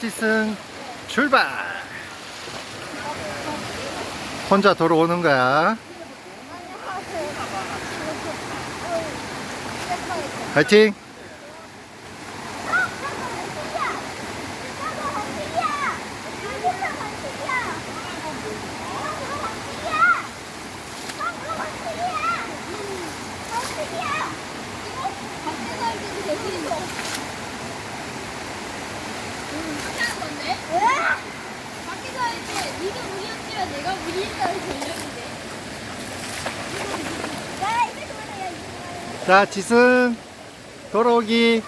지승 출발. 혼자 돌아오는 거야. 파이팅 밖에서 할 때 네가 무리였지만 내가 무리했다는 결정인데. 야 이제 그만해. 이제 자 지승. 돌아오기.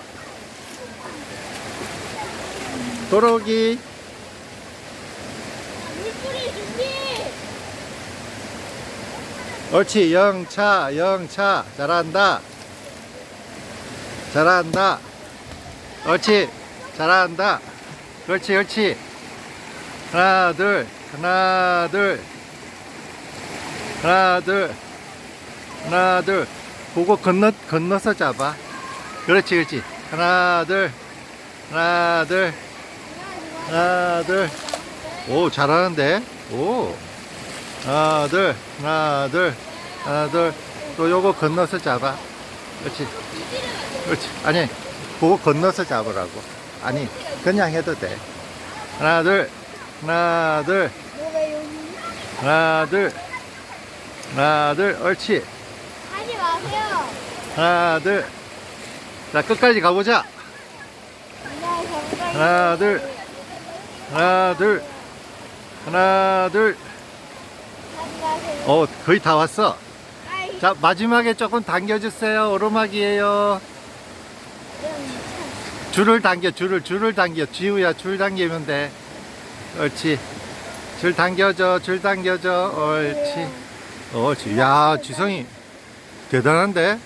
돌아오기. 물뿌리 준비. 옳지. 영차 영차. 잘한다. 잘한다. 옳지. 잘한다 그렇지 그렇지. 하나 둘 하나 둘. 하나 둘 하나 둘. 보고 건너 건너서 잡아. 그렇지 그렇지. 하나 둘 하나 둘. 하나 둘오 잘하는데? 오. 하나 둘 하나 둘 하나 둘또 요거 건너서 잡아. 그렇지. 그렇지. 아니 보고 건너서 잡으라고 아니 그냥 해도 돼. 하나 둘. 하나 둘? 하나 둘. 하나 둘. 옳지. 하지 마세요. 하나 둘자 끝까지 가보자. 나 정말. 하나 둘. 하나 둘. 하나 둘어 마세요. 어, 거의 다 왔어. 자 마지막에 조금 당겨주세요. 오르막이에요 줄을 당겨 줄을 줄을 당겨. 지우야 줄 당기면 돼. 옳지. 줄 당겨줘 줄 당겨줘. 옳지. 옳지. 야 지성이 대단한데?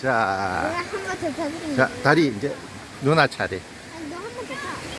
자, 타드릴게요. 자 다리 이제 누나 차례